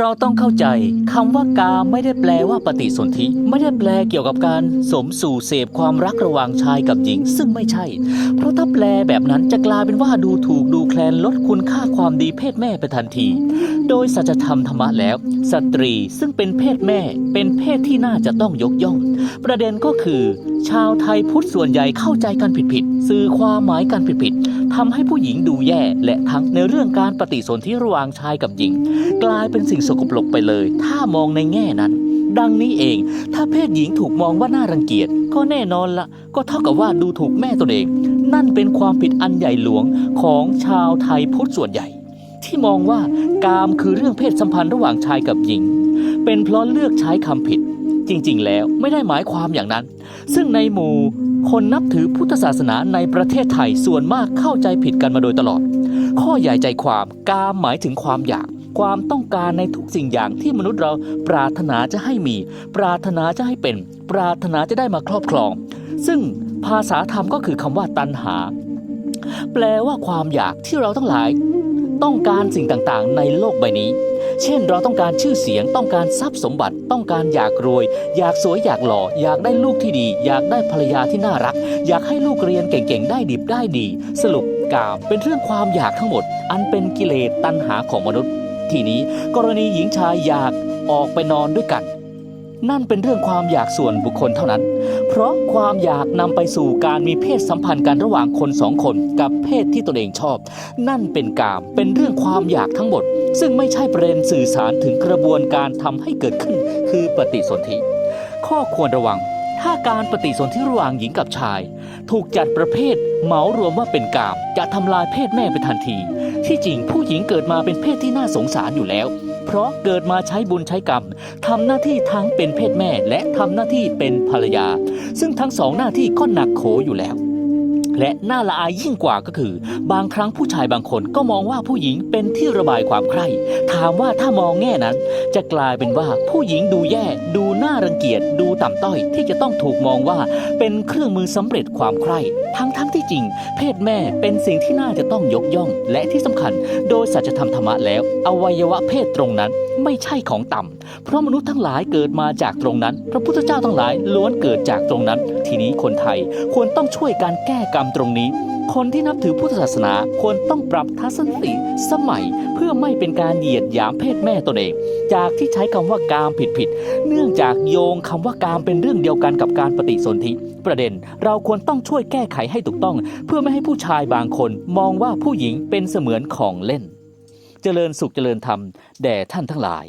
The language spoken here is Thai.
เราต้องเข้าใจคำว่ากามไม่ได้แปลว่าปฏิสนธิ ไม่ได้แปลเกี่ยวกับการสมสู่เสพความรักระหว่างชายกับหญิง ซึ่งไม่ใช่ เพราะถ้าแปลแบบนั้นจะกลายเป็นว่าดูถูกดูแคลนลดคุณค่าความดีเพศแม่ไปทันที โดยสัจธรรมธรรมะแล้ว สตรีซึ่งเป็นเพศแม่ เป็นเพศที่น่าจะต้องยกย่อง ประเด็นก็คือ ชาวไทยพุทธส่วนใหญ่เข้าใจกันผิดๆสื่อความหมายกันผิดๆ ทำให้ผู้หญิงดูแย่ และทั้งในเรื่องการปฏิสนธิระหว่างชายกับหญิง กลายเป็นสิ่งสกปรกไปเลย ถ้ามองในแง่นั้น ดังนี้เอง ถ้าเพศหญิงถูกมองว่าน่ารังเกียจก็แน่นอนละก็เท่ากับว่าดูถูกแม่ตนเอง นั่นเป็นความผิดอันใหญ่หลวงของชาวไทยพุทธส่วนใหญ่ ที่มองว่ากามคือเรื่องเพศสัมพันธ์ระหว่างชายกับหญิง เป็นเพราะเลือกใช้คำผิดจริงๆ แล้วไม่ได้หมายความอย่างนั้น ซึ่งในหมู่ คนนับถือพุทธศาสนาในประเทศไทยส่วนมากเข้าใจผิดกันมาโดยตลอด ข้อใหญ่ใจความกามหมายถึงความอยากความต้องการในทุกสิ่งอย่างที่มนุษย์เราปรารถนาจะให้มี ปรารถนาจะให้เป็น ปรารถนาจะได้มาครอบครอง ซึ่งภาษาธรรมก็คือคำว่าตัณหา แปลว่าความอยากที่เราทั้งหลาย ต้องการสิ่งต่างๆ ในโลกใบนี้ เช่นเราต้องการชื่อเสียง ต้องการทรัพย์สมบัติ ต้องการอยากรวย อยากสวยอยากหล่อ อยากได้ลูกที่ดี อยากได้ภรรยาที่น่ารัก อยากให้ลูกเรียนเก่งๆ ได้ดิบได้ดี สรุปกามเป็นเรื่องความอยากทั้งหมด อันเป็นกิเลสตัณหาของมนุษย์ ทีนี้กรณีหญิงชายอยากออกไปนอนด้วยกัน นั่นเป็นเรื่องความอยากส่วนบุคคลเท่านั้น เพราะความอยากนำไปสู่การมีเพศสัมพันธ์กันระหว่างคนสองคนกับเพศที่ตนเองชอบ นั่นเป็นกามเป็นเรื่องความอยากทั้งหมด ซึ่งไม่ใช่ประเด็นสื่อสารถึงกระบวนการทำให้เกิดขึ้น คือปฏิสนธิข้อควรระวัง ถ้าการปฏิสนธิระหว่างหญิงกับชาย ถูกจัดประเภทเหมารวมว่าเป็นกามจะทำลายเพศแม่ไปทันที ที่จริงผู้หญิงเกิดมาเป็นเพศที่น่าสงสารอยู่แล้ว เพราะเกิดมาใช้บุญใช้กรรมทำหน้าที่ทั้งเป็นเพศแม่และทำหน้าที่เป็นภรรยา ซึ่งทั้งสองหน้าที่ก็หนักโขอยู่แล้ว และน่าละอายยิ่งกว่าก็คือ บางครั้งผู้ชายบางคนก็มองว่าผู้หญิงเป็นที่ระบายความใคร่ ถามว่าถ้ามองแง่นั้น จะกลายเป็นว่าผู้หญิงดูแย่ ดูน่ารังเกียจดูต่ำต้อย ที่จะต้องถูกมองว่าเป็นเครื่องมือสำเร็จความใคร่ ทั้งทั้งที่จริง เพศแม่เป็นสิ่งที่น่าจะต้องยกย่อง และที่สำคัญ โดยสัจธรรมธรรมะแล้ว อวัยวะเพศตรงนั้นไม่ใช่ของต่ำ เพราะมนุษย์ทั้งหลายเกิดมาจากตรงนั้น พระพุทธเจ้าทั้งหลายล้วนเกิดจากตรงนั้น ทีนี้คนไทยควรต้องช่วยการแก้กรรมรมตรงนี้ คนที่นับถือพุทธศาสนาควรต้องปรับทัศนคติสมัยเพื่อไม่เป็นการเหยียดหยามเพศแม่ตนเอง จากที่ใช้คำว่ากามผิดๆเนื่องจากโยงคำว่ากามเป็นเรื่องเดียวกันกับการปฏิสนธิประเด็นเราควรต้องช่วยแก้ไขให้ถูกต้อง เพื่อไม่ให้ผู้ชายบางคนมองว่าผู้หญิงเป็นเสมือนของเล่น เจริญสุขเจริญธรรมแด่ท่านทั้งหลาย